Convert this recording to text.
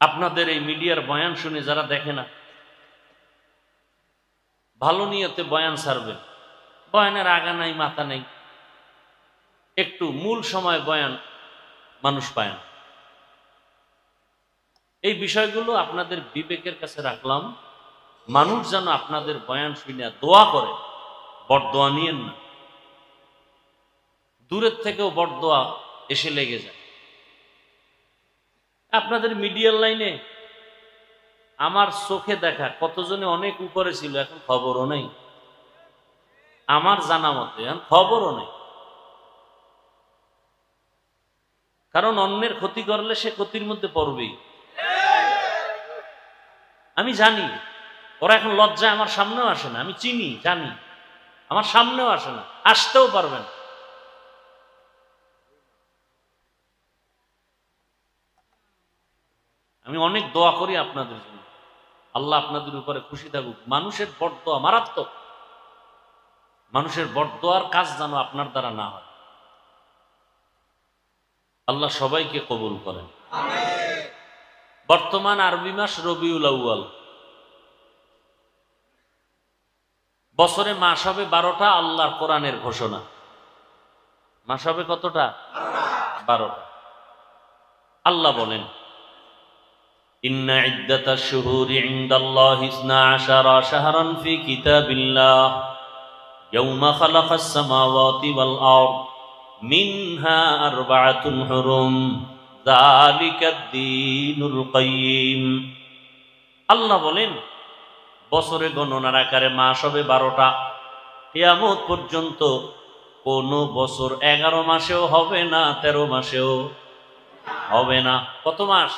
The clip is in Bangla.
আপনাদের এই মিডিয়ার বয়ান শুনে যারা দেখে না, ভালো নিয়তে বয়ান সারবেন বয়ানের আগা নাই, মাথা নেই। একটু মূল সময় বয়ান মানুষ পায় না। এই বিষয়গুলো আপনাদের বিবেকের কাছে রাখলাম। মানুষ যেন আপনাদের বয়ান শুনে দোয়া করে, বরদোয়া নিয়েন না। দূরের থেকেও বরদোয়া এসে লেগে যায়। আপনাদের মিডিয়ার লাইনে আমার চোখে দেখা কতজনে অনেক উপরে ছিল, এখন খবরও নেই। আমার জানা মতে খবরও নেই। কারণ অন্যের ক্ষতি করলে সে ক্ষতির মধ্যে পড়বেই। আমি জানি, ওরা এখন লজ্জায় আমার সামনেও আসে না, আমি চিনি, জানি। আমার সামনেও আসে না, আসতেও পারবে না। আমি অনেক দোয়া করি আপনাদের জন্য। আল্লাহ আপনাদের উপরে খুশি থাকুক। মানুষের বটদোয়া মারাত্মক। মানুষের বটদোয়ার কাজ যেন আপনার দ্বারা না হয়। আল্লাহ সবাইকে কবুল করেন। বর্তমান আরবি মাস রবিউল আউয়াল। বছরে মাস হবে বারোটা আল্লাহর কোরআনের ঘোষণা। মাস হবে কতটা? বারোটা। আল্লাহ বলেন إن عدة الشهور عند الله اثنا عشر شهرا في كتاب الله يوم خلق السماوات والأرض منها أربعة حرم ذلك الدين القيم আল্লাহ বলেন বছরে গণনার আকারে মাস হবে বারোটা কিয়ামত পর্যন্ত কোনো বছর এগারো মাসেও হবে না তেরো মাসেও হবে না কত মাস